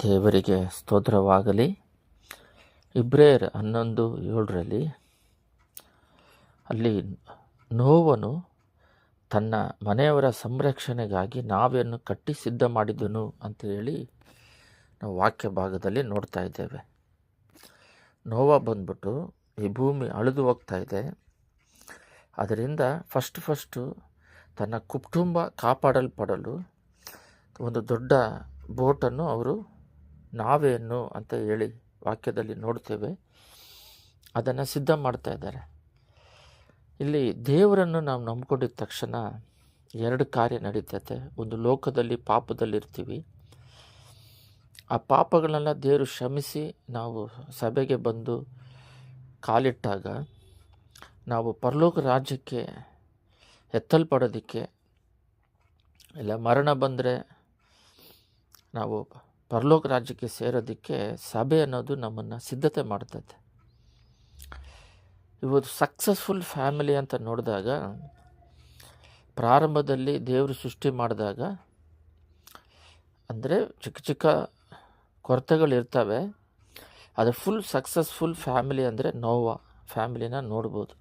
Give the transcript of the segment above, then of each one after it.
ದೇವರಿಗೆ ಸ್ತೋತ್ರವಾಗಲಿ. ಇಬ್ರೇರ್ ಹನ್ನೊಂದು ಏಳರಲ್ಲಿ ಅಲ್ಲಿ ನೋವನು ತನ್ನ ಮನೆಯವರ ಸಂರಕ್ಷಣೆಗಾಗಿ ನಾವೆಯನ್ನು ಕಟ್ಟಿ ಸಿದ್ಧ ಮಾಡಿದನು ಅಂತ ಹೇಳಿ ನಾವು ವಾಕ್ಯ ಭಾಗದಲ್ಲಿ ನೋಡ್ತಾ ಇದ್ದೇವೆ. ನೋವ ಬಂದ್ಬಿಟ್ಟು ಈ ಭೂಮಿ ಅಳಿದು ಹೋಗ್ತಾ ಇದೆ. ಅದರಿಂದ ಫಸ್ಟ್ ಫಸ್ಟು ತನ್ನ ಕುಟುಂಬ ಕಾಪಾಡಲ್ಪಡಲು ಒಂದು ದೊಡ್ಡ ಬೋಟನ್ನು ಅವರು ನಾವೆಯನ್ನು ಅಂತ ಹೇಳಿ ವಾಕ್ಯದಲ್ಲಿ ನೋಡ್ತೇವೆ ಅದನ್ನು ಸಿದ್ಧ ಮಾಡ್ತಾ ಇದ್ದಾರೆ. ಇಲ್ಲಿ ದೇವರನ್ನು ನಾವು ನಂಬ್ಕೊಂಡಿದ್ದ ತಕ್ಷಣ ಎರಡು ಕಾರ್ಯ ನಡೀತೈತೆ. ಒಂದು ಲೋಕದಲ್ಲಿ ಪಾಪದಲ್ಲಿರ್ತೀವಿ. ಆ ಪಾಪಗಳನ್ನೆಲ್ಲ ದೇವರು ಶ್ರಮಿಸಿ ನಾವು ಸಭೆಗೆ ಬಂದು ಕಾಲಿಟ್ಟಾಗ ನಾವು ಪರಲೋಕ ರಾಜ್ಯಕ್ಕೆ ಎತ್ತಲ್ಪಡೋದಕ್ಕೆ ಇಲ್ಲ ಮರಣ ಬಂದರೆ ನಾವು ಪರಲೋಕ ರಾಜ್ಯಕ್ಕೆ ಸೇರೋದಕ್ಕೆ ಸಭೆ ಅನ್ನೋದು ನಮ್ಮನ್ನು ಸಿದ್ಧತೆ ಮಾಡ್ತೈತೆ. ಇವತ್ತು ಸಕ್ಸಸ್ಫುಲ್ ಫ್ಯಾಮಿಲಿ ಅಂತ ನೋಡಿದಾಗ, ಪ್ರಾರಂಭದಲ್ಲಿ ದೇವರು ಸೃಷ್ಟಿ ಮಾಡಿದಾಗ, ಅಂದರೆ ಚಿಕ್ಕ ಚಿಕ್ಕ ಕೊರತೆಗಳಿರ್ತವೆ ಅದು ಫುಲ್ ಸಕ್ಸಸ್ಫುಲ್ ಫ್ಯಾಮಿಲಿ ಅಂದರೆ ನೋವಾ ಫ್ಯಾಮಿಲಿನ ನೋಡ್ಬೋದು.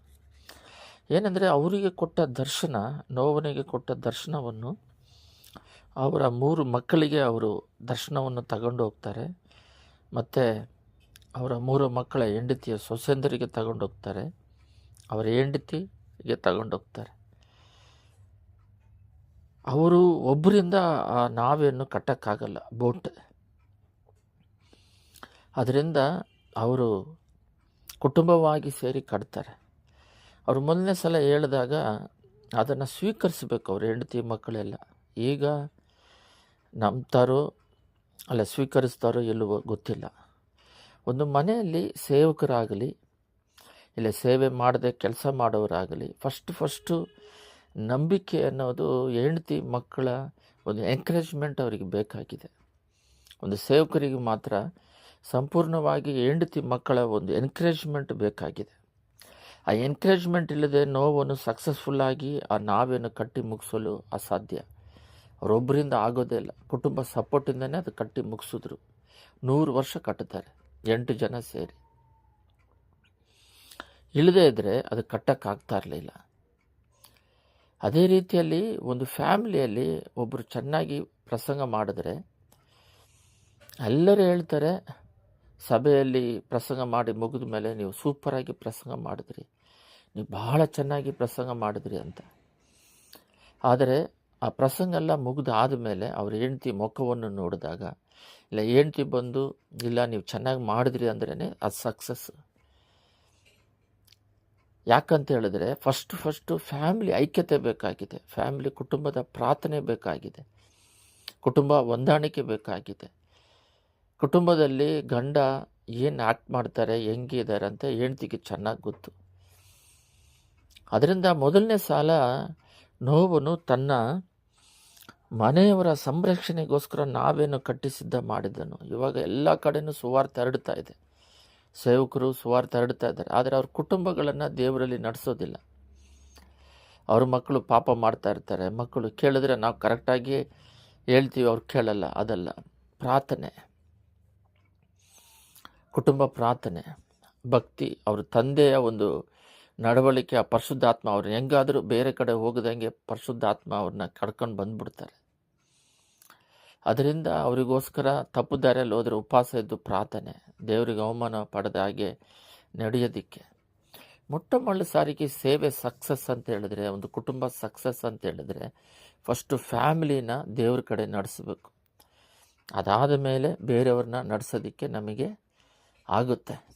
ಏನಂದರೆ ಅವರಿಗೆ ಕೊಟ್ಟ ದರ್ಶನ, ನೋವನಿಗೆ ಕೊಟ್ಟ ದರ್ಶನವನ್ನು ಅವರ ಮೂರು ಮಕ್ಕಳಿಗೆ ಅವರು ದರ್ಶನವನ್ನು ತಗೊಂಡು ಹೋಗ್ತಾರೆ. ಮತ್ತು ಅವರ ಮೂರು ಮಕ್ಕಳ ಹೆಂಡತಿಯ ಸೊಸೆಂದರಿಗೆ ತಗೊಂಡು ಹೋಗ್ತಾರೆ. ಅವರ ಹೆಂಡತಿಗೆ ತಗೊಂಡು ಹೋಗ್ತಾರೆ. ಅವರು ಒಬ್ಬರಿಂದ ಆ ನಾವೆಯನ್ನು ಕಟ್ಟೋಕ್ಕಾಗಲ್ಲ, ಬೋಟ್. ಅದರಿಂದ ಅವರು ಕುಟುಂಬವಾಗಿ ಸೇರಿ ಕಟ್ತಾರೆ. ಅವರು ಮೊದಲನೇ ಸಲ ಹೇಳಿದಾಗ ಅದನ್ನು ಸ್ವೀಕರಿಸಬೇಕು, ಅವ್ರ ಹೆಂಡತಿ ಮಕ್ಕಳೆಲ್ಲ. ಈಗ ನಂಬ್ತಾರೋ ಅಲ್ಲ ಸ್ವೀಕರಿಸ್ತಾರೋ ಇಲ್ಲವೋ ಗೊತ್ತಿಲ್ಲ. ಒಂದು ಮನೆಯಲ್ಲಿ ಸೇವಕರಾಗಲಿ, ಇಲ್ಲ ಸೇವೆ ಮಾಡದೆ ಕೆಲಸ ಮಾಡೋರಾಗಲಿ ಫಸ್ಟ್ ಫಸ್ಟು ನಂಬಿಕೆ ಅನ್ನೋದು ಹೆಂಡತಿ ಮಕ್ಕಳ ಒಂದು ಎಂಕರೇಜ್ಮೆಂಟ್ ಅವರಿಗೆ ಬೇಕಾಗಿದೆ. ಒಂದು ಸೇವಕರಿಗೆ ಮಾತ್ರ ಸಂಪೂರ್ಣವಾಗಿ ಹೆಂಡತಿ ಮಕ್ಕಳ ಒಂದು ಎನ್ಕರೇಜ್ಮೆಂಟ್ ಬೇಕಾಗಿದೆ. ಆ ಎನ್ಕರೇಜ್ಮೆಂಟ್ ಇಲ್ಲದೆ ನೋವನ್ನು ಸಕ್ಸಸ್ಫುಲ್ಲಾಗಿ ಆ ನಾವೇನು ಕಟ್ಟಿ ಮುಗಿಸಲು ಅಸಾಧ್ಯ. ಅವರೊಬ್ಬರಿಂದ ಆಗೋದೇ ಇಲ್ಲ. ಕುಟುಂಬ ಸಪೋರ್ಟಿಂದನೇ ಅದು ಕಟ್ಟಿ ಮುಗಿಸಿದ್ರು. ನೂರು ವರ್ಷ ಕಟ್ಟುತ್ತಾರೆ ಎಂಟು ಜನ ಸೇರಿ. ಇಲ್ಲದೇ ಇದ್ದರೆ ಅದು ಕಟ್ಟೋಕ್ಕಾಗ್ತಾ ಇರಲಿಲ್ಲ. ಅದೇ ರೀತಿಯಲ್ಲಿ ಒಂದು ಫ್ಯಾಮಿಲಿಯಲ್ಲಿ ಒಬ್ಬರು ಚೆನ್ನಾಗಿ ಪ್ರಸಂಗ ಮಾಡಿದ್ರೆ ಎಲ್ಲರೂ ಹೇಳ್ತಾರೆ, ಸಭೆಯಲ್ಲಿ ಪ್ರಸಂಗ ಮಾಡಿ ಮುಗಿದ ಮೇಲೆ ನೀವು ಸೂಪರಾಗಿ ಪ್ರಸಂಗ ಮಾಡಿದ್ರಿ. ನೀವು ಬಹಳ ಚೆನ್ನಾಗಿ ಪ್ರಸಂಗ ಮಾಡಿದ್ರಿ ಅಂತ. ಆದರೆ ಆ ಪ್ರಸಂಗ ಎಲ್ಲ ಮುಗಿದಾದ ಆದಮೇಲೆ ಅವ್ರ ಹೆಂಡ್ತಿ ಮುಖವನ್ನು ನೋಡಿದಾಗ, ಇಲ್ಲ, ಹೆಂಡ್ತಿ ಬಂದು, ಇಲ್ಲ, ನೀವು ಚೆನ್ನಾಗಿ ಮಾಡಿದ್ರಿ ಅಂದ್ರೇ ಅದು ಸಕ್ಸಸ್ ಯಾಕಂತ ಹೇಳಿದ್ರೆ ಫಸ್ಟ್ ಫಸ್ಟು ಫ್ಯಾಮಿಲಿ ಐಕ್ಯತೆ ಬೇಕಾಗಿದೆ. ಫ್ಯಾಮಿಲಿ ಕುಟುಂಬದ ಪ್ರಾರ್ಥನೆ ಬೇಕಾಗಿದೆ. ಕುಟುಂಬ ಹೊಂದಾಣಿಕೆ ಬೇಕಾಗಿದೆ. ಕುಟುಂಬದಲ್ಲಿ ಗಂಡ ಏನು ಆ್ಯಕ್ಟ್ ಮಾಡ್ತಾರೆ ಹೆಂಗಿದ್ದಾರೆ ಅಂತ ಹೆಂಡ್ತಿಗೆ ಚೆನ್ನಾಗಿ ಗೊತ್ತು. ಅದರಿಂದ ಮೊದಲನೇ ಸಾಲ ನೋವನ್ನು ತನ್ನ ಮನೆಯವರ ಸಂರಕ್ಷಣೆಗೋಸ್ಕರ ನಾವೇನು ಕಟ್ಟಿಸಿದ್ದ ಮಾಡಿದ್ದನು ಇವಾಗ ಎಲ್ಲ ಕಡೆನೂ ಸುವಾರ್ತೆ ಹರಡ್ತಾ ಇದೆ. ಸೇವಕರು ಸುವಾರ್ತೆ ಹರಡ್ತಾ ಇದ್ದಾರೆ. ಆದರೆ ಅವ್ರ ಕುಟುಂಬಗಳನ್ನು ದೇವರಲ್ಲಿ ನಡೆಸೋದಿಲ್ಲ. ಅವ್ರ ಮಕ್ಕಳು ಪಾಪ ಮಾಡ್ತಾ ಇರ್ತಾರೆ. ಮಕ್ಕಳು ಕೇಳಿದ್ರೆ ನಾವು ಕರೆಕ್ಟಾಗಿ ಹೇಳ್ತೀವಿ, ಅವ್ರು ಕೇಳಲ್ಲ. ಅದಲ್ಲ. ಪ್ರಾರ್ಥನೆ. ಕುಟುಂಬ ಪ್ರಾರ್ಥನೆ. ಭಕ್ತಿ. ಅವ್ರ ತಂದೆಯ ಒಂದು ನಡವಳಿಕೆ, ಆ ಪರಿಶುದ್ಧಾತ್ಮ ಅವ್ರು. ಹೆಂಗಾದರೂ ಬೇರೆ ಕಡೆ ಹೋಗದಂಗೆ ಪರಿಶುದ್ಧಾತ್ಮ ಅವ್ರನ್ನ ಕಡ್ಕೊಂಡು ಬಂದ್ಬಿಡ್ತಾರೆ. ಅದರಿಂದ ಅವರಿಗೋಸ್ಕರ ತಪ್ಪು ದಾರಿಯಲ್ಲಿ ಹೋದರೆ ಉಪವಾಸ ಇದ್ದು ಪ್ರಾರ್ಥನೆ, ದೇವರಿಗೆ ಅವಮಾನ ಪಡೆದ ಹಾಗೆ ನಡೆಯೋದಕ್ಕೆ. ಮೊಟ್ಟ ಮೊದಲು ಸಾರಿಗೆ ಸೇವೆ ಸಕ್ಸಸ್ ಅಂತ ಹೇಳಿದ್ರೆ, ಒಂದು ಕುಟುಂಬ ಸಕ್ಸಸ್ ಅಂತ ಹೇಳಿದ್ರೆ ಫಸ್ಟು ಫ್ಯಾಮಿಲಿನ ದೇವ್ರ ಕಡೆ ನಡೆಸಬೇಕು. ಅದಾದ ಮೇಲೆ ಬೇರೆಯವ್ರನ್ನ ನಡೆಸೋದಕ್ಕೆ ನಮಗೆ ಆಗುತ್ತೆ.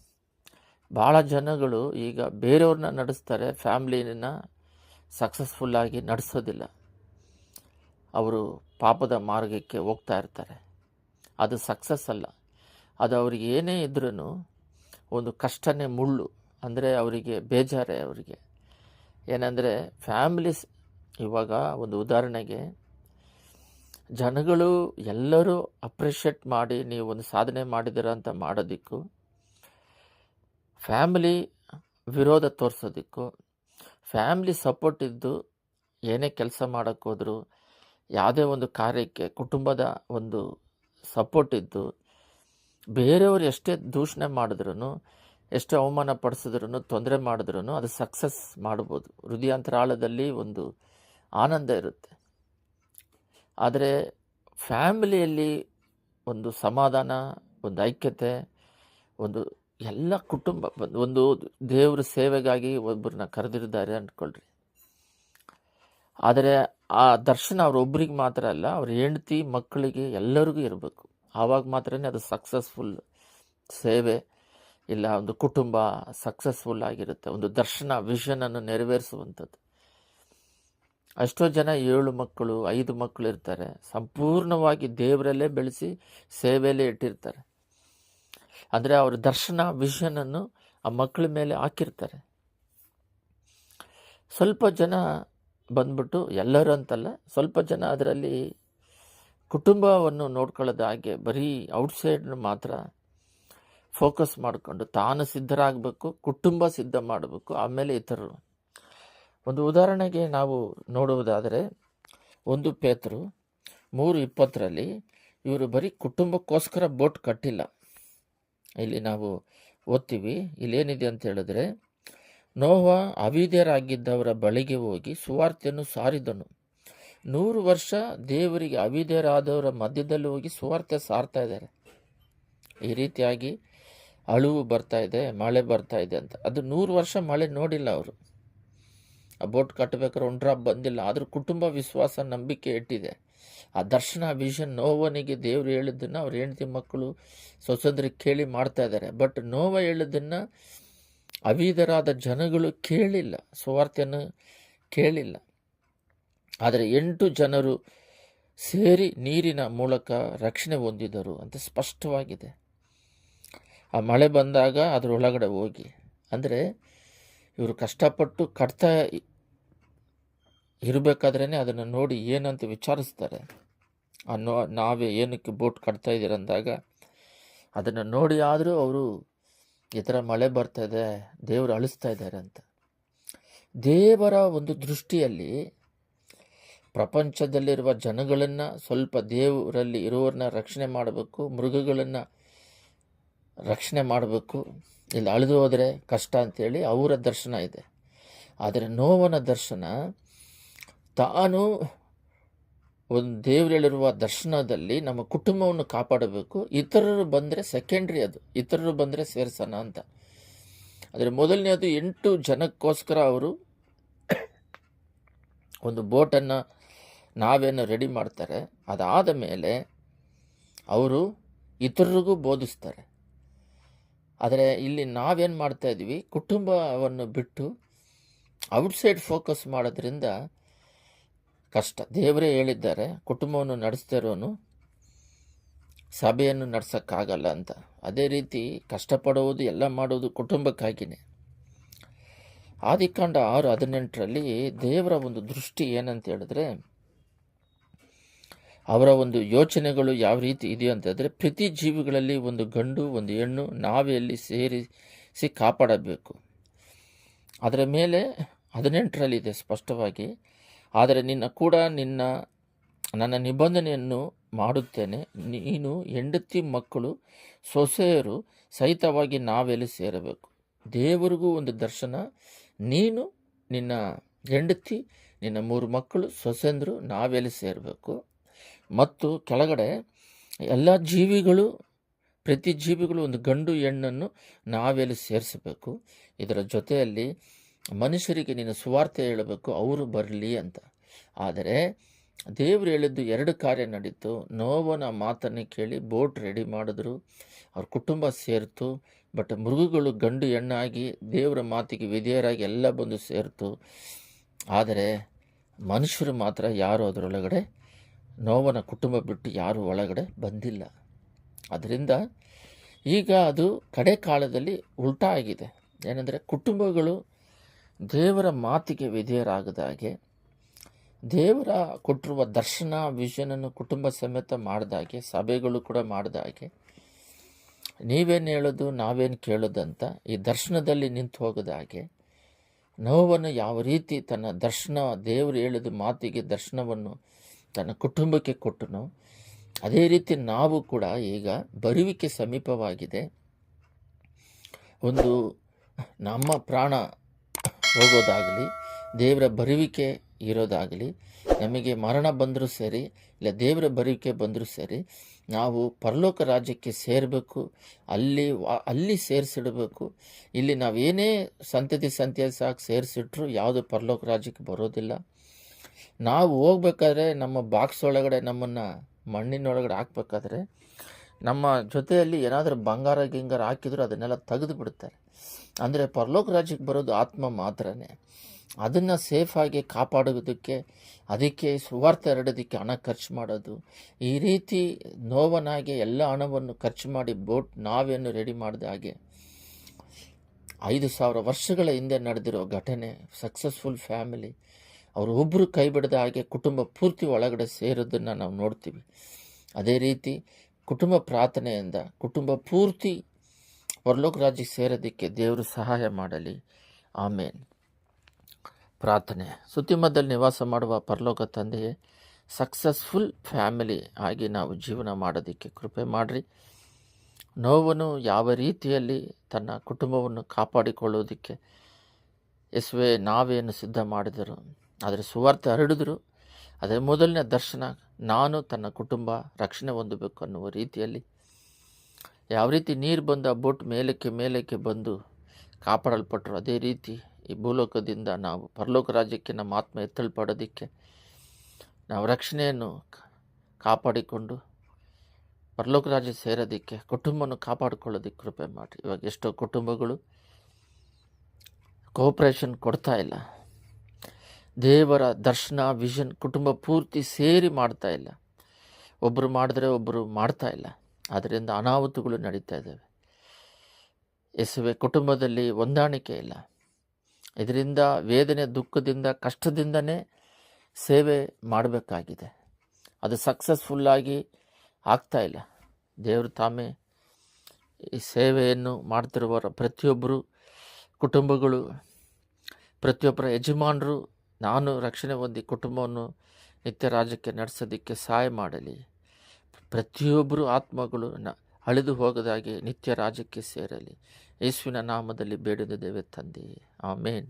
ಭಾಳ ಜನಗಳು ಈಗ ಬೇರೆಯವ್ರನ್ನ ನಡೆಸ್ತಾರೆ ಫ್ಯಾಮ್ಲಿನ ಸಕ್ಸಸ್ಫುಲ್ಲಾಗಿ ನಡೆಸೋದಿಲ್ಲ. ಅವರು ಪಾಪದ ಮಾರ್ಗಕ್ಕೆ ಹೋಗ್ತಾ ಇರ್ತಾರೆ. ಅದು ಸಕ್ಸಸ್ ಅಲ್ಲ. ಅದು ಅವ್ರಿಗೆ ಏನೇ ಇದ್ರೂ ಒಂದು ಕಷ್ಟನೇ ಮುಳ್ಳು. ಅಂದರೆ ಅವರಿಗೆ ಬೇಜಾರೇ ಅವರಿಗೆ. ಏನಂದರೆ ಫ್ಯಾಮಿಲೀಸ್ ಇವಾಗ ಒಂದು ಉದಾಹರಣೆಗೆ ಜನಗಳು ಎಲ್ಲರೂ ಅಪ್ರಿಷಿಯೇಟ್ ಮಾಡಿ ನೀವು ಒಂದು ಸಾಧನೆ ಮಾಡಿದಿರ ಅಂತ ಮಾಡೋದಕ್ಕೂ ಫ್ಯಾಮಿಲಿ ವಿರೋಧ ತೋರಿಸೋದಕ್ಕೂ ಫ್ಯಾಮ್ಲಿ ಸಪೋರ್ಟ್ ಇದ್ದು ಏನೇ ಕೆಲಸ ಮಾಡೋಕ್ಕೆ ಹೋದ್ರು ಯಾವುದೇ ಒಂದು ಕಾರ್ಯಕ್ಕೆ ಕುಟುಂಬದ ಒಂದು ಸಪೋರ್ಟ್ ಇದ್ದು ಬೇರೆಯವರು ಎಷ್ಟೇ ದೂಷಣೆ ಮಾಡಿದ್ರು ಎಷ್ಟೇ ಅವಮಾನ ಪಡಿಸಿದ್ರು ತೊಂದರೆ ಮಾಡಿದ್ರು ಅದು ಸಕ್ಸಸ್ ಮಾಡ್ಬೋದು. ಹೃದಯಾಂತರಾಳದಲ್ಲಿ ಒಂದು ಆನಂದ ಇರುತ್ತೆ. ಆದರೆ ಫ್ಯಾಮಿಲಿಯಲ್ಲಿ ಒಂದು ಸಮಾಧಾನ, ಒಂದು ಐಕ್ಯತೆ, ಒಂದು ಎಲ್ಲ ಕುಟುಂಬ, ಒಂದು ದೇವರ ಸೇವೆಗಾಗಿ ಒಬ್ಬರನ್ನ ಕರೆದಿದ್ದಾರೆ ಅಂದ್ಕೊಳ್ರಿ. ಆದರೆ ಆ ದರ್ಶನ ಅವರೊಬ್ಬರಿಗೆ ಮಾತ್ರ ಅಲ್ಲ, ಅವ್ರ ಹೆಂಡತಿ ಮಕ್ಕಳಿಗೆ ಎಲ್ಲರಿಗೂ ಇರಬೇಕು. ಆವಾಗ ಮಾತ್ರ ಅದು ಸಕ್ಸಸ್ಫುಲ್ ಸೇವೆ ಇಲ್ಲ, ಒಂದು ಕುಟುಂಬ ಸಕ್ಸಸ್ಫುಲ್ ಆಗಿರುತ್ತೆ, ಒಂದು ದರ್ಶನ ವಿಷನನ್ನು ನೆರವೇರಿಸುವಂಥದ್ದು. ಅಷ್ಟೋ ಜನ ಏಳು ಮಕ್ಕಳು, ಐದು ಮಕ್ಕಳು ಇರ್ತಾರೆ. ಸಂಪೂರ್ಣವಾಗಿ ದೇವರಲ್ಲೇ ಬೆಳೆಸಿ ಸೇವೆಯಲ್ಲೇ ಇಟ್ಟಿರ್ತಾರೆ. ಅಂದರೆ ಅವ್ರ ದರ್ಶನ ವಿಷನನ್ನು ಆ ಮಕ್ಕಳ ಮೇಲೆ ಹಾಕಿರ್ತಾರೆ. ಸ್ವಲ್ಪ ಜನ ಬಂದ್ಬಿಟ್ಟು ಎಲ್ಲರೂ ಅಂತಲ್ಲ, ಸ್ವಲ್ಪ ಜನ ಅದರಲ್ಲಿ ಕುಟುಂಬವನ್ನು ನೋಡ್ಕೊಳ್ಳೋದು ಹಾಗೆ ಬರೀ ಔಟ್ಸೈಡ್ ಮಾತ್ರ ಫೋಕಸ್ ಮಾಡಿಕೊಂಡು ತಾನು ಸಿದ್ಧರಾಗಬೇಕು, ಕುಟುಂಬ ಸಿದ್ಧ ಮಾಡಬೇಕು, ಆಮೇಲೆ ಇತರರು. ಒಂದು ಉದಾಹರಣೆಗೆ ನಾವು ನೋಡುವುದಾದರೆ, ಒಂದು ಪೇತರು ಮೂರು ಇಪ್ಪತ್ತರಲ್ಲಿ ಇವರು ಬರೀ ಕುಟುಂಬಕ್ಕೋಸ್ಕರ ಬೋಟ್ ಕಟ್ಟಿಲ್ಲ. ಇಲ್ಲಿ ನಾವು ಓದ್ತೀವಿ, ಇಲ್ಲೇನಿದೆ ಅಂತ ಹೇಳಿದ್ರೆ ನೋಹ ಅವಿದ್ಯರಾಗಿದ್ದವರ ಬಳಿಗೆ ಹೋಗಿ ಸುವಾರ್ತೆಯನ್ನು ಸಾರಿದನು. ನೂರು ವರ್ಷ ದೇವರಿಗೆ ಅವಿದ್ಯರಾದವರ ಮಧ್ಯದಲ್ಲಿ ಹೋಗಿ ಸುವಾರ್ತೆ ಸಾರ್ತಾ ಇದ್ದಾರೆ. ಈ ರೀತಿಯಾಗಿ ಅಳುವು ಬರ್ತಾ ಇದೆ, ಮಳೆ ಬರ್ತಾ ಇದೆ ಅಂತ. ಅದು ನೂರು ವರ್ಷ ಮಳೆ ನೋಡಿಲ್ಲ ಅವರು. ಆ ಬೋಟ್ ಕಟ್ಟಬೇಕಾದ್ರೆ ಒಂಡ್ರಾಪ್ ಬಂದಿಲ್ಲ. ಆದರೂ ಕುಟುಂಬ ವಿಶ್ವಾಸ, ನಂಬಿಕೆ ಇಟ್ಟಿದೆ. ಆ ದರ್ಶನ, ವಿಷನ್ ನೋವನಿಗೆ ದೇವರು ಹೇಳಿದ್ದನ್ನು ಅವ್ರ ಹೆಂಡತಿ ಮಕ್ಕಳು ಸ್ವಸಂದ್ರಿಗೆ ಕೇಳಿ ಮಾಡ್ತಾ ಇದ್ದಾರೆ. ಬಟ್ ನೋವ ಹೇಳಿದ್ದನ್ನು ಅವಿಧರಾದ ಜನಗಳು ಕೇಳಿಲ್ಲ, ಸುವಾರ್ತೆಯನ್ನು ಕೇಳಿಲ್ಲ. ಆದರೆ ಎಂಟು ಜನರು ಸೇರಿ ನೀರಿನ ಮೂಲಕ ರಕ್ಷಣೆ ಹೊಂದಿದರು ಅಂತ ಸ್ಪಷ್ಟವಾಗಿದೆ. ಆ ಮಳೆ ಬಂದಾಗ ಅದರ ಒಳಗಡೆ ಹೋಗಿ. ಅಂದರೆ ಇವರು ಕಷ್ಟಪಟ್ಟು ಕಟ್ತಾ ಇರಬೇಕಾದ್ರೇ ಅದನ್ನು ನೋಡಿ ಏನಂತ ವಿಚಾರಿಸ್ತಾರೆ. ಅನ್ನೋ ನಾವೇ ಏನಕ್ಕೆ ಬೋಟ್ ಕಟ್ತಾ ಇದ್ದೀರಂದಾಗ ಅದನ್ನು ನೋಡಿ ಆದರೂ ಅವರು ಈ ಥರ ಮಳೆ ಬರ್ತಾ ಇದೆ, ದೇವರು ಅಳಿಸ್ತಾ ಇದ್ದಾರೆ ಅಂತ. ದೇವರ ಒಂದು ದೃಷ್ಟಿಯಲ್ಲಿ ಪ್ರಪಂಚದಲ್ಲಿರುವ ಜನಗಳನ್ನು ಸ್ವಲ್ಪ ದೇವರಲ್ಲಿ ಇರುವವ್ರನ್ನ ರಕ್ಷಣೆ ಮಾಡಬೇಕು, ಮೃಗಗಳನ್ನು ರಕ್ಷಣೆ ಮಾಡಬೇಕು. ಇಲ್ಲಿ ಅಳಿದು ಹೋದರೆ ಕಷ್ಟ ಅಂತೇಳಿ ಅವರ ದರ್ಶನ ಇದೆ. ಆದರೆ ನೋವನ ದರ್ಶನ ತಾನು ಒಂದು ದೇವರಲ್ಲಿರುವ ದರ್ಶನದಲ್ಲಿ ನಮ್ಮ ಕುಟುಂಬವನ್ನು ಕಾಪಾಡಬೇಕು. ಇತರರು ಬಂದರೆ ಸೆಕೆಂಡ್ರಿ ಅದು. ಇತರರು ಬಂದರೆ ಸೇರ್ಸೋಣ ಅಂತ. ಆದರೆ ಮೊದಲನೇದು ಎಂಟು ಜನಕ್ಕೋಸ್ಕರ ಅವರು ಒಂದು ಬೋಟನ್ನು ನಾವೇನು ರೆಡಿ ಮಾಡ್ತಾರೆ. ಅದಾದ ಮೇಲೆ ಅವರು ಇತರರಿಗೂ ಬೋಧಿಸ್ತಾರೆ. ಆದರೆ ಇಲ್ಲಿ ನಾವೇನು ಮಾಡ್ತಾ ಇದ್ದೀವಿ ಕುಟುಂಬವನ್ನು ಬಿಟ್ಟು ಔಟ್ಸೈಡ್ ಫೋಕಸ್ ಮಾಡೋದ್ರಿಂದ ಕಷ್ಟ. ದೇವರೇ ಹೇಳಿದ್ದಾರೆ, ಕುಟುಂಬವನ್ನು ನಡೆಸ್ತಿರೋನು ಸಭೆಯನ್ನು ನಡೆಸೋಕ್ಕಾಗಲ್ಲ ಅಂತ. ಅದೇ ರೀತಿ ಕಷ್ಟಪಡುವುದು ಎಲ್ಲ ಮಾಡುವುದು ಕುಟುಂಬಕ್ಕಾಗಿಯೇ ಆದಿಕಾಂಡ ಆರು ಹದಿನೆಂಟರಲ್ಲಿ ದೇವರ ಒಂದು ದೃಷ್ಟಿ ಏನಂತ ಹೇಳಿದ್ರೆ, ಅವರ ಒಂದು ಯೋಚನೆಗಳು ಯಾವ ರೀತಿ ಇದೆಯೋ ಅಂತಂದರೆ ಪ್ರತಿ ಜೀವಿಗಳಲ್ಲಿ ಒಂದು ಗಂಡು, ಒಂದು ಹೆಣ್ಣು ನಾವೆಯಲ್ಲಿ ಸೇರಿಸಿ ಕಾಪಾಡಬೇಕು. ಅದರ ಮೇಲೆ ಹದಿನೆಂಟರಲ್ಲಿದೆ ಸ್ಪಷ್ಟವಾಗಿ ಆದರೆ ನಿನ್ನ ಕೂಡ ನಿನ್ನ, ನನ್ನ ನಿಬಂಧನೆಯನ್ನು ಮಾಡುತ್ತೇನೆ. ನೀನು ಹೆಂಡತಿ ಮಕ್ಕಳು, ಸೊಸೆಯರು ಸಹಿತವಾಗಿ ನಾವೆಲ್ಲಿ ಸೇರಬೇಕು? ದೇವರಿಗೂ ಒಂದು ದರ್ಶನ. ನೀನು ನಿನ್ನ ಹೆಂಡತಿ, ನಿನ್ನ ಮೂರು ಮಕ್ಕಳು ಸೊಸೆಂದರು ನಾವೆಲ್ಲಿ ಸೇರಬೇಕು? ಮತ್ತು ಕೆಳಗಡೆ ಎಲ್ಲ ಜೀವಿಗಳು, ಪ್ರತಿ ಜೀವಿಗಳು ಒಂದು ಗಂಡು ಹೆಣ್ಣನ್ನು ನಾವೆಲ್ಲಿ ಸೇರಿಸಬೇಕು? ಇದರ ಜೊತೆಯಲ್ಲಿ ಮನುಷ್ಯರಿಗೆ ನೀನು ಸುವಾರ್ತೆ ಹೇಳಬೇಕು, ಅವರು ಬರಲಿ ಅಂತ. ಆದರೆ ದೇವರು ಹೇಳಿದ್ದು ಎರಡು ಕಾರ್ಯ ನಡೀತು. ನೋವನ ಮಾತನ್ನು ಕೇಳಿ ಬೋಟ್ ರೆಡಿ ಮಾಡಿದ್ರು. ಅವ್ರ ಕುಟುಂಬ ಸೇರಿತು. ಬಟ್ ಮೃಗಗಳು ಗಂಡು ಹೆಣ್ಣಾಗಿ ದೇವರ ಮಾತಿಗೆ ವಿಧೇಯರಾಗಿ ಎಲ್ಲ ಬಂದು ಸೇರಿತು. ಆದರೆ ಮನುಷ್ಯರು ಮಾತ್ರ ಯಾರು ಅದರೊಳಗಡೆ? ನೋವನ ಕುಟುಂಬ ಬಿಟ್ಟು ಯಾರೂ ಒಳಗಡೆ ಬಂದಿಲ್ಲ. ಅದರಿಂದ ಈಗ ಅದು ಕಡೆ ಕಾಲದಲ್ಲಿ ಉಲ್ಟಾ ಆಗಿದೆ. ಏನಂದರೆ ಕುಟುಂಬಗಳು ದೇವರ ಮಾತಿಗೆ ವಿಧೇಯರಾಗದ ಹಾಗೆ, ದೇವರ ಕೊಟ್ಟಿರುವ ದರ್ಶನ ವಿಷನನ್ನು ಕುಟುಂಬ ಸಮೇತ ಮಾಡಿದಾಗೆ ಸಭೆಗಳು ಕೂಡ ಮಾಡಿದ ಹಾಗೆ, ನೀವೇನು ಹೇಳೋದು, ನಾವೇನು ಕೇಳೋದಂತ ಈ ದರ್ಶನದಲ್ಲಿ ನಿಂತು ಹೋಗದ ಹಾಗೆ, ನೋವನ್ನು ಯಾವ ರೀತಿ ತನ್ನ ದರ್ಶನ, ದೇವರು ಹೇಳಿದ ಮಾತಿಗೆ ದರ್ಶನವನ್ನು ತನ್ನ ಕುಟುಂಬಕ್ಕೆ ಕೊಟ್ಟನು, ಅದೇ ರೀತಿ ನಾವು ಕೂಡ ಈಗ ಬರುವಿಕೆ ಸಮೀಪವಾಗಿದೆ. ಒಂದು ನಮ್ಮ ಪ್ರಾಣ ಹೋಗೋದಾಗಲಿ, ದೇವರ ಬರುವಿಕೆ ಇರೋದಾಗಲಿ, ನಮಗೆ ಮರಣ ಬಂದರೂ ಸರಿ, ಇಲ್ಲ ದೇವರ ಬರುವಿಕೆ ಬಂದರೂ ಸರಿ, ನಾವು ಪರಲೋಕ ರಾಜ್ಯಕ್ಕೆ ಸೇರಬೇಕು, ಅಲ್ಲಿ ಅಲ್ಲಿ ಸೇರಿಸಿಡಬೇಕು. ಇಲ್ಲಿ ನಾವೇನೇ ಸಂತತಿ ಸಂತ್ಯ ಸಾಕು ಸೇರಿಸಿಟ್ರು ಯಾವುದು ಪರಲೋಕ ರಾಜ್ಯಕ್ಕೆ ಬರೋದಿಲ್ಲ. ನಾವು ಹೋಗ್ಬೇಕಾದ್ರೆ ನಮ್ಮ ಬಾಕ್ಸ್ ಒಳಗಡೆ ನಮ್ಮನ್ನು ಮಣ್ಣಿನೊಳಗಡೆ ಹಾಕ್ಬೇಕಾದ್ರೆ ನಮ್ಮ ಜೊತೆಯಲ್ಲಿ ಏನಾದರೂ ಬಂಗಾರ ಗಿಂಗಾರ ಹಾಕಿದ್ರು ಅದನ್ನೆಲ್ಲ ತೆಗೆದು ಬಿಡ್ತಾರೆ ಅಂದರೆ ಪರಲೋಕ ರಾಜ್ಯಕ್ಕೆ ಬರೋದು ಆತ್ಮ ಮಾತ್ರನೇ. ಅದನ್ನು ಸೇಫಾಗಿ ಕಾಪಾಡುವುದಕ್ಕೆ ಅದಕ್ಕೆ ಸುವಾರ್ಥ ಹರಡೋದಕ್ಕೆ ಹಣ ಖರ್ಚು ಮಾಡೋದು. ಈ ರೀತಿ ನೋವನಾಗೆ ಎಲ್ಲ ಹಣವನ್ನು ಖರ್ಚು ಮಾಡಿ ಬೋಟ್ ನಾವೇನು ರೆಡಿ ಮಾಡಿದ ಹಾಗೆ ಐದು ಸಾವಿರ ವರ್ಷಗಳ ಹಿಂದೆ ನಡೆದಿರೋ ಘಟನೆ ಸಕ್ಸಸ್ಫುಲ್ ಫ್ಯಾಮಿಲಿ ಅವರು ಒಬ್ಬರು ಕೈ ಬಿಡದ ಹಾಗೆ ಕುಟುಂಬ ಪೂರ್ತಿ ಒಳಗಡೆ ಸೇರೋದನ್ನು ನಾವು ನೋಡ್ತೀವಿ. ಅದೇ ರೀತಿ ಕುಟುಂಬ ಪ್ರಾರ್ಥನೆಯಿಂದ ಕುಟುಂಬ ಪೂರ್ತಿ ಪರಲೋಕ ರಾಜ್ಯಕ್ಕೆ ಸೇರೋದಕ್ಕೆ ದೇವರು ಸಹಾಯ ಮಾಡಲಿ. ಆಮೇನ್. ಪ್ರಾರ್ಥನೆ. ಸುತ್ತಿಮದಲ್ಲಿ ನಿವಾಸ ಮಾಡುವ ಪರಲೋಕ ತಂದೆಯೇ ಸಕ್ಸಸ್ಫುಲ್ ಫ್ಯಾಮಿಲಿ ಆಗಿ ನಾವು ಜೀವನ ಮಾಡೋದಕ್ಕೆ ಕೃಪೆ ಮಾಡಿರಿ. ನೋವನ್ನು ಯಾವ ರೀತಿಯಲ್ಲಿ ತನ್ನ ಕುಟುಂಬವನ್ನು ಕಾಪಾಡಿಕೊಳ್ಳೋದಕ್ಕೆ ಎಸ್ವೆ ನಾವೇನು ಸಿದ್ಧ ಮಾಡಿದರು. ಆದರೆ ಸುವಾರ್ತೆ ಹರಡಿದ್ರು. ಅದೇ ಮೊದಲನೇ ದರ್ಶನ, ನಾನು ತನ್ನ ಕುಟುಂಬ ರಕ್ಷಣೆ ಹೊಂದಬೇಕು ಅನ್ನುವ ರೀತಿಯಲ್ಲಿ ಯಾವ ರೀತಿ ನೀರು ಬಂದ ಬೋಟ್ ಮೇಲಕ್ಕೆ ಮೇಲಕ್ಕೆ ಬಂದು ಕಾಪಾಡಲ್ಪಟ್ಟರು ಅದೇ ರೀತಿ ಈ ಭೂಲೋಕದಿಂದ ನಾವು ಪರಲೋಕ ರಾಜ್ಯಕ್ಕೆ ನಮ್ಮ ಆತ್ಮ ಎತ್ತಲ್ಪಡೋದಕ್ಕೆ ನಾವು ರಕ್ಷಣೆಯನ್ನು ಕಾಪಾಡಿಕೊಂಡು ಪರಲೋಕ ರಾಜ್ಯ ಸೇರೋದಕ್ಕೆ, ಕುಟುಂಬವನ್ನು ಕಾಪಾಡಿಕೊಳ್ಳೋದಕ್ಕೆ ಕೃಪೆ ಮಾಡಿ ಇವಾಗ ಎಷ್ಟೋ ಕುಟುಂಬಗಳು ಕೋಪ್ರೇಷನ್ ಕೊಡ್ತಾ ಇಲ್ಲ. ದೇವರ ದರ್ಶನ, ವಿಷನ್, ಕುಟುಂಬ ಪೂರ್ತಿ ಸೇರಿ ಮಾಡ್ತಾ ಇಲ್ಲ. ಒಬ್ಬರು ಮಾಡಿದ್ರೆ ಒಬ್ಬರು ಮಾಡ್ತಾ ಇಲ್ಲ. ಅದರಿಂದ ಅನಾಹುತಗಳು ನಡೀತಾ ಇದ್ದಾವೆ. ಎಸುವೆ ಕುಟುಂಬದಲ್ಲಿ ಹೊಂದಾಣಿಕೆ ಇಲ್ಲ. ಇದರಿಂದ, ವೇದನೆ ದುಃಖದಿಂದ, ಕಷ್ಟದಿಂದನೇ ಸೇವೆ ಮಾಡಬೇಕಾಗಿದೆ. ಅದು ಸಕ್ಸಸ್ಫುಲ್ಲಾಗಿ ಆಗ್ತಾ ಇಲ್ಲ. ದೇವರು ತಾಮೇ ಈ ಸೇವೆಯನ್ನು ಮಾಡ್ತಿರುವವರ ಪ್ರತಿಯೊಬ್ಬರು, ಕುಟುಂಬಗಳು, ಪ್ರತಿಯೊಬ್ಬರ ಯಜಮಾನರು, ನಾನು ರಕ್ಷಣೆ ಹೊಂದಿ ಕುಟುಂಬವನ್ನು ನಿತ್ಯ ರಾಜ್ಯಕ್ಕೆ ನಡೆಸೋದಕ್ಕೆ ಸಹಾಯ ಮಾಡಲಿ. ಪ್ರತಿಯೊಬ್ಬರು ಆತ್ಮಗಳು ನ ಅಳಿದು ಹೋಗದಾಗೆ ನಿತ್ಯ ರಾಜ್ಯಕ್ಕೆ ಸೇರಲಿ. ಯೇಸುವಿನ ನಾಮದಲ್ಲಿ ಬೇಡಿದ ದೇವೆ ತಂದೆ. ಆಮೇನ್.